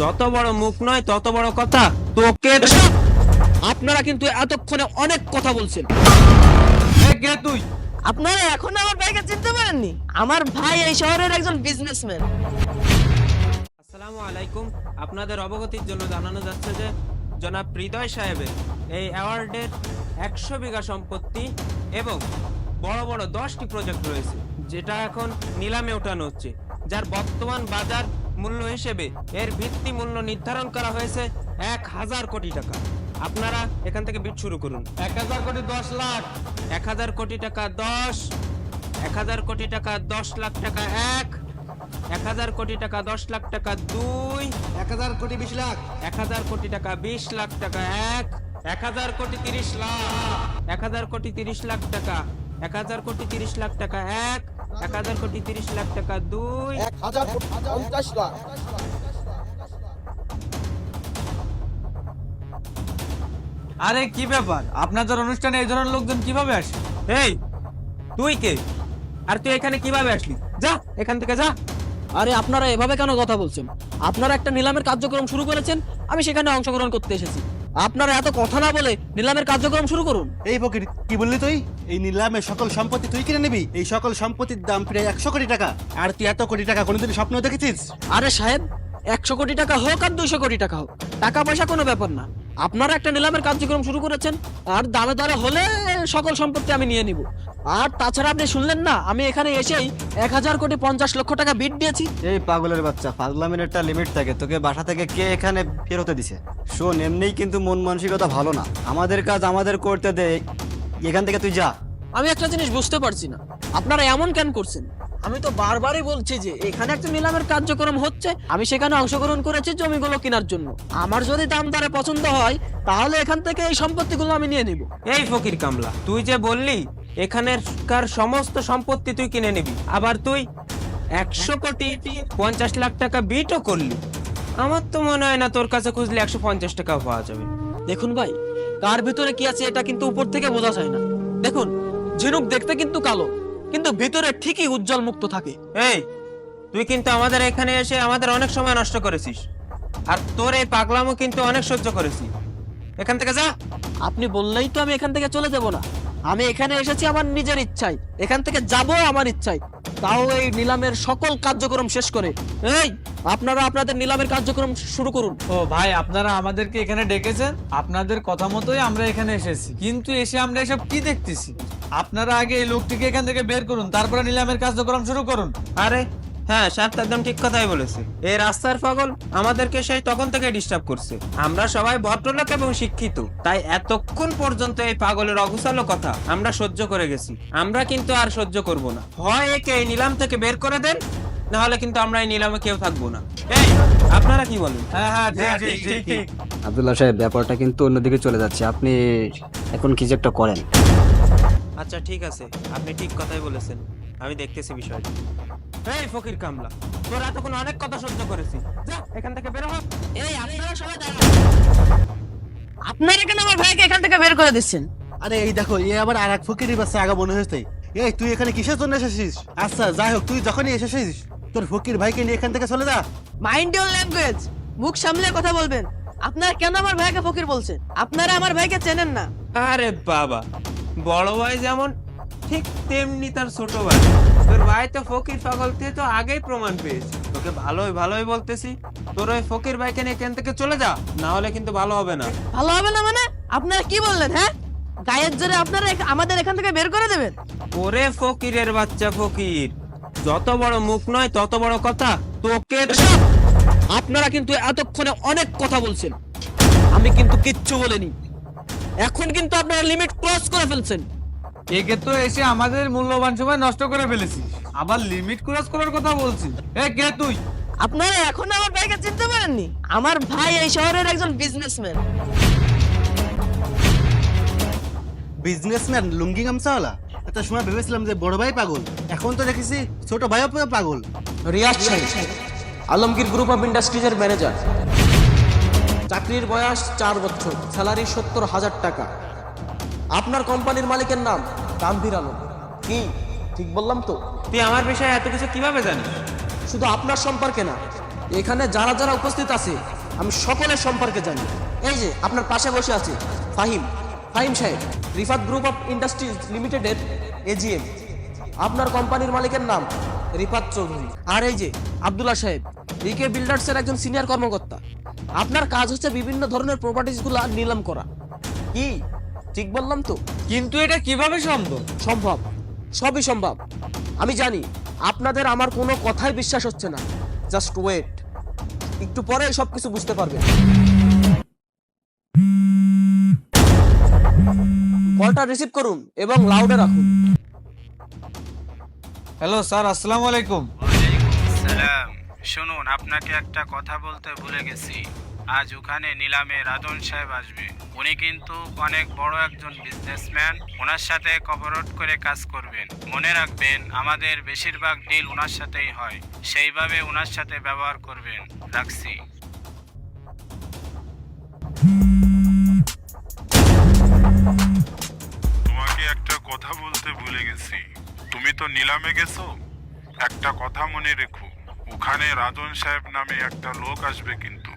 যত বড় মুখ নয় তত বড় কথা তোকে আপনারা কিন্তু এতক্ষণে অনেক কথা বলছেন। কে তুই? আপনারা এখন আমার ভাইকে চিনতে পারেননি? আমার ভাই এই শহরের একজন বিজনেসম্যান আসসালামু আলাইকুম। আপনাদের অবগতির জন্য জানানো যাচ্ছে যে জনাব হৃদয় সাহেবের এই অ্যাওয়ার্ডের একশো বিঘা সম্পত্তি এবং বড় বড় দশটি প্রজেক্ট রয়েছে যেটা এখন নিলামে ওঠানো হচ্ছে যার বর্তমান বাজার মূল্য হিসেবে এর ভিত্তি মূল্য নির্ধারণ করা হয়েছে এক হাজার কোটি টাকা আপনারা এখান থেকে বিট শুরু করুন এক হাজার কোটি দশ লাখ এক হাজার কোটি টাকা দশ এক হাজার কোটি টাকা দশ লাখ টাকা এক এক হাজার কোটি টাকা দশ লাখ টাকা দুই এক হাজার কোটি বিশ লাখ এক হাজার কোটি টাকা বিশ লাখ টাকা এক এক হাজার কোটি তিরিশ লাখ এক হাজার কোটি তিরিশ লাখ টাকা এক হাজার কোটি তিরিশ লাখ টাকা এক এক হাজার কোটি তিরিশ লাখ টাকা দুই। এক হাজার পঞ্চাশ লাখ। আরে কি ব্যাপার? আপনাদের অনুষ্ঠানে এই ধরনের লোকজন কীভাবে আসে? এই তুই কে? আর তুই এখানে কীভাবে আসলি? যা এখান থেকে যা। আরে আপনারা এভাবে কেন কথা বলছেন? আপনারা একটা নিলামের কার্যক্রম শুরু করেছেন আমি সেখানে অংশগ্রহণ করতে এসেছি। আপনারা এত কথা না বলে নিলামের কার্যক্রম শুরু করুন। এই ফকির কি বললি তুই? এই নিলামে সকল সম্পত্তি তুই কিনে নিবি। এই সকল সম্পত্তির দাম প্রায় একশো কোটি টাকা। আর তুই এত কোটি টাকা কোনোদিন স্বপ্ন দেখেছিস? আরে সাহেব একশো কোটি টাকা হোক আর দুইশো কোটি টাকা হোক। টাকা পয়সা কোনো ব্যাপার না। আপনারা একটা নিলামের কার্যক্রম শুরু করেছেন আর দামে দরে হলে সকল সম্পত্তি আমি নিয়ে নিব। আর তাছাড়া আপনি শুনলেন না আমি এখানে এসেই এক হাজার কোটি পঞ্চাশ লক্ষ টাকা বিট দিয়েছি। এই পাগলের বাচ্চা ফাজলামের একটা লিমিট থাকে তোকে বাসা থেকে কে এখানে বের হতে দিছে? শোন এমনিই কিন্তু মন মানসিকতা ভালো না। আমাদের কাজ আমাদের করতে দে এখান থেকে তুই যা। আমি একটা জিনিস বুঝতে পারছি না। আপনারা এমন কেন করছেন? আমি তো বারবারই বলছি যে এখানে একটা নিলামের কার্যক্রম হচ্ছে। আমি সেখানে অংশগ্রহণ করেছি জমিগুলো কেনার জন্য। আমার যদি দাম দরে পছন্দ হয় তাহলে এখান থেকে এই সম্পত্তিগুলো আমি নিয়ে নিব। এই ফকির কামলা তুই যে বললি এখানের সমস্ত সম্পত্তি তুই কিনে নিবি। আবার তুই একশো কোটি পঞ্চাশ লাখ টাকা বিটও করলি। আমার তো মনে হয় না তোর কাছে খুঁজলে একশো পঞ্চাশ টাকা পাওয়া যাবে। দেখুন ভাই কার ভিতরে কি আছে এটা কিন্তু উপর থেকে বোঝা যায় না। দেখুন ঝিনুক দেখতে কিন্তু কালো। কিন্তু ভিতরে ঠিকই উজ্জ্বল মুক্ত থাকে। এই তুই কিন্তু আমাদের এখানে এসে আমাদের অনেক সময় নষ্ট করেছিস। আর তোর এই পাগলামো কিন্তু অনেক সহ্য করেছি। এখান থেকে যা। আপনি বললেই তো আমি এখান থেকে চলে যাব না। আমি এখানে এসেছি আমার নিজের ইচ্ছায়। এখান থেকে যাব আমার ইচ্ছায়। তাও এই নিলামের সকল কার্যক্রম শেষ করে। এই! আপনারা আপনাদের নিলামের কার্যক্রম শুরু করুন। ও ভাই আপনারা আমাদেরকে এখানে ডেকেছেন। আপনাদের কথা মতোই আমরা এখানে এসেছি। কিন্তু এসে আমরা এসব কি দেখতেছি? আপনারা আগে এই লোকটিকে এখান থেকে বের করুন তারপরে নিলামের কার্যক্রম শুরু করুন। আরে হ্যাঁ সাহেব তো একদম ঠিক কথাই বলেছে। এই রাস্তার পাগল আমাদেরকে সেই তখন থেকে ডিস্টার্ব করছে। আমরা সবাই ভদ্রলোক এবং শিক্ষিত তাই এতক্ষণ পর্যন্ত এই পাগলের অগুছালো কথা আমরা সহ্য করে গেছি। আমরা কিন্তু আর সহ্য করব না। হয় একে এই নিলাম থেকে বের করে দেন না হলে কিন্তু আমরা এই নিলামে কেউ থাকব না। এই আপনারা কি বলেন? হ্যাঁ হ্যাঁ ঠিক ঠিক ঠিক ঠিক আব্দুল্লাহ সাহেব ব্যাপারটা কিন্তু অন্যদিকে চলে যাচ্ছে। আপনি এখন কি যে একটা করেন। আচ্ছা ঠিক আছে। আপনি ঠিক কথাই বলেছেন। আমি দেখতেছি বিষয়টা। এই ফকির কামলা তোর এতক্ষণ অনেক কথা সহ্য করেছি। যা এখান থেকে বের হ। এই আপনারা সবাই দাঁড়ান। আপনারা কেন আমার ভাইকে এখান থেকে বের করে দিচ্ছেন? আরে এই দেখো এ আবার আর এক ফকিরের বাচ্চা আগা মনে হয়েছে। এই তুই এখানে কিসের জন্য এসেছিস? আচ্ছা যাই হোক তুই যখনই এসেছিস তোর ফকির ভাইকে নিয়ে এখান থেকে চলে যা। মাইন্ড ইউর ল্যাঙ্গুয়েজ মুখ সামলে কথা বলবেন। আপনারা কেন আমার ভাইকে ফকির বলছেন? আপনারা আমার ভাইকে চেনেন না। আরে বাবা বড় ভাই যেমন ঠিক তেমনি তার ছোট ভাই। তোর ভাই তো ফকির পাগল তুই তো আগেই প্রমাণ পেয়েছি তোকে ভালোই ভালোই বলতেছি তোর ওই ফকির ভাইকে নিয়ে এখান থেকে চলে যা না হলে কিন্তু ভালো হবে না। ভালো হবে না মানে? আপনারা কি বললেন হ্যাঁ? গায়ের জোরে আপনারা আমাদের এখান থেকে বের করে দেবেন? ওরে ফকিরের বাচ্চা ফকির যত বড় মুখ নয় তত বড় কথা তোকে আপনারা কিন্তু এতক্ষণে অনেক কথা বলছেন। আমি কিন্তু কিচ্ছু বলিনি। এখন কিন্তু আপনারা লিমিট ক্রস করে ফেলছেন। একে তো এসে আমাদের মূল্যবান সময় নষ্ট করে ফেলেছি আবার লিমিট ক্রস করার কথা বলছি এ কে তুই? আপনারা এখন আমার ভাইকে চিনতে পারেননি? আমার ভাই এই শহরের একজন বিজনেসম্যান বিজনেসম্যান লুঙ্গি গামছাওয়ালা? একটা সময় ভেবেছিলাম যে বড় ভাই পাগল। এখন তো দেখেছি ছোট ভাইও পাগল। রিয়াজ আলমগীর গ্রুপ অফ ইন্ডাস্ট্রিজের ম্যানেজার। চাকরির বয়স চার বছর স্যালারি সত্তর হাজার টাকা। আপনার কোম্পানির মালিকের নাম গাম্ভীর আলম। কি? ঠিক বললাম তো? তুই আমার বিষয়ে এত কিছু কীভাবে জানিস? শুধু আপনার সম্পর্কে না এখানে যারা যারা উপস্থিত আছে আমি সকলের সম্পর্কে জানি। এই যে আপনার পাশে বসে আছে ফাহিম। ফাহিম সাহেব রিফাত গ্রুপ অফ ইন্ডাস্ট্রিজ লিমিটেডের এজিএম আপনার কোম্পানির মালিকের নাম রিফাত চৌধুরী। আর এই যে আব্দুল্লাহ সাহেব রিকে বিল্ডার্সের একজন সিনিয়র কর্মকর্তা। আপনার কাজ হচ্ছে বিভিন্ন ধরনের প্রপার্টিসগুলো নিলাম করা। কি? ঠিক বললাম তো? কিন্তু এটা কীভাবে সম্ভব? সম্ভব। সবই সম্ভব। আমি জানি আপনাদের আমার কোনো কথাই বিশ্বাস হচ্ছে না। জাস্ট ওয়েট একটু পরে সব কিছু বুঝতে পারবেন। কলটা রিসিভ করুন এবং লাউডে রাখুন। হ্যালো স্যার আসসালামু আলাইকুম। সালাম শুনুন, আপনাকে একটা কথা বলতে ভুলে গেছি। আজ ওখানে নিলামে রাজন সাহেব আসবে। উনি কিন্তু অনেক বড় একজন বিজনেসম্যান ওনার সাথে কভারট করে কাজ করবেন। মনে রাখবেন, আমাদের বেশিরভাগ ডিল ওনার সাথেই হয়। সেইভাবে ওনার সাথে ব্যবহার করবেন। রাখছি। তোমাকে একটা কথা বলতে ভুলে গেছি। তুমি তো নিলামে গেছো? একটা কথা মনে রেখো। ওখানে রাজন সাহেব নামে একটা লোক আসবে কিন্তু।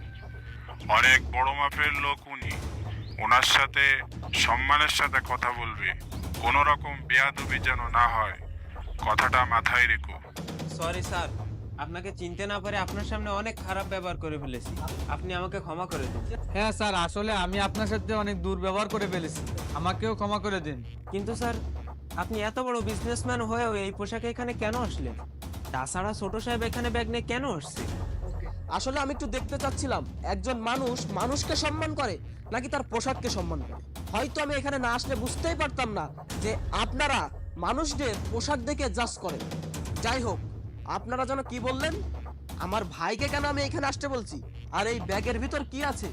অনেক বড় মাপের লোক উনি। ওনার সাথে সম্মানের সাথে কথা বলবে। কোনো রকম বেয়াদবি যেন না হয়। কথাটা মাথায় রেখো। সরি স্যার আপনাকে চিনতে না পারে আপনার সামনে অনেক খারাপ ব্যবহার করে ফেলেছি। আপনি আমাকে ক্ষমা করে দিন। হ্যাঁ স্যার আসলে আমি আপনার সাথে অনেক দুর্ব্যবহার করে ফেলেছি। আমাকেও ক্ষমা করে দিন। কিন্তু স্যার আপনি এত বড় বিজনেসম্যান হয়েও এই পোশাকে এখানে কেন আসলেন? তাছাড়া ছোট সাহেব এখানে ব্যাগ নিয়ে কেন আসছে? আসলে আমি একটু দেখতে চাচ্ছিলাম, একজন মানুষ, মানুষকে সম্মান করে নাকি তার পোশাককে সম্মান করে? হয়তো আমি এখানে না আসলে বুঝতেই পারতাম না যে আপনারা মানুষদের পোশাক দেখে জাজ করেন। যাই হোক, আপনারা যেন কি বললেন? আমার ভাইকে কেন আমি এখানে আসতে বলছি? আর এই ব্যাগের ভিতর কি আছে?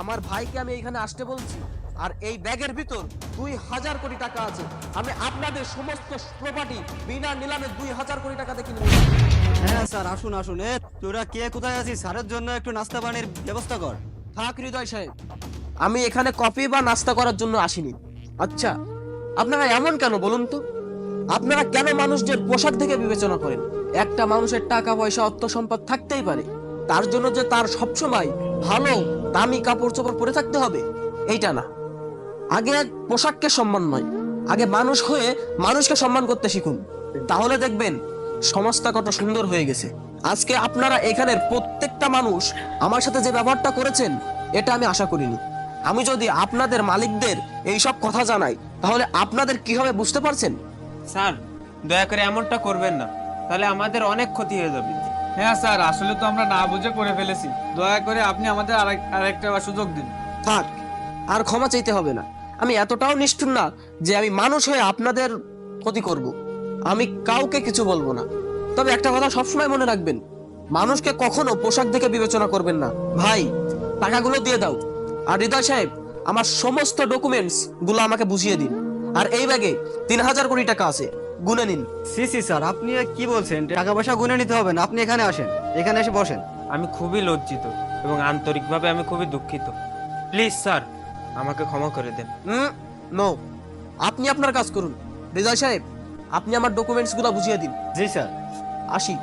আমার ভাইকে আমি এখানে আসতে বলছি? আর এই ব্যাগের ভিতর দুই হাজার কোটি টাকা আছে। আমি আপনাদের সমস্ত প্রপার্টি বিনা নিলামে দুই হাজার কোটি টাকা দেখে হ্যাঁ স্যার আসুন আসুন। এ তোরা কে? কোথায় আছিস? স্যারের জন্য একটু নাস্তা পানির ব্যবস্থা কর। থাক হৃদয় সাহেব আমি এখানে কফি বা নাস্তা করার জন্য আসিনি। আচ্ছা আপনারা এমন কেন বলুন তো? আপনারা কেন মানুষদের পোশাক থেকে বিবেচনা করেন? একটা মানুষের টাকা পয়সা অর্থ সম্পদ থাকতেই পারে। তার জন্য যে তার সবসময় ভালো দামি কাপড় চোপড় পরে থাকতে হবে এইটা না। আগে পোশাককে সম্মান নয়। আগে মানুষ হয়ে মানুষকে সম্মান করতে শিখুন। তাহলে দেখবেন সমাজটা কত সুন্দর হয়ে গেছে। আজকে আপনারা এখানের প্রত্যেকটা মানুষ আমার সাথে যে ব্যবহারটা করেছেন এটা আমি আশা করিনি। আমি যদি আপনাদের মালিকদের এই সব কথা জানাই তাহলে আপনাদের কি হবে বুঝতে পারছেন? স্যার দয়া করে এমনটা করবেন না। তাহলে আমাদের অনেক ক্ষতি হয়ে যাবে। হ্যাঁ স্যার আসলে তো আমরা না বুঝে করে ফেলেছি। দয়া করে আপনি আমাদের আরেক আরেকটা সুযোগ দিন। থাক আর ক্ষমা চাইতে হবে না। আমি এতটাও নিষ্ঠুর না যে আমি মানুষ হয়ে আপনাদের ক্ষতি করব। আমি কাউকে কিছু বলব না। তবে একটা কথা সবসময় মনে রাখবেন মানুষকে কখনো পোশাক দেখে বিবেচনা করবেন না। ভাই টাকাগুলো দিয়ে দাও। আর হৃদয় সাহেব আমার সমস্ত ডকুমেন্টসগুলো আমাকে বুঝিয়ে দিন। আর এই ব্যাগে তিন হাজার কোটি টাকা আছে গুনে নিন। সি সি স্যার আপনি কি বলছেন? টাকা পয়সা গুনে নিতে হবে না আপনি এখানে আসেন। এখানে এসে বসেন। আমি খুবই লজ্জিত এবং আন্তরিকভাবে আমি খুবই দুঃখিত। প্লিজ স্যার আমাকে ক্ষমা করে দেন। নো। আপনি আপনার কাজ করুন। রেজাল সাহেব আপনি আমার ডকুমেন্টসগুলো বুঝিয়ে দিন। জি স্যার। আসি।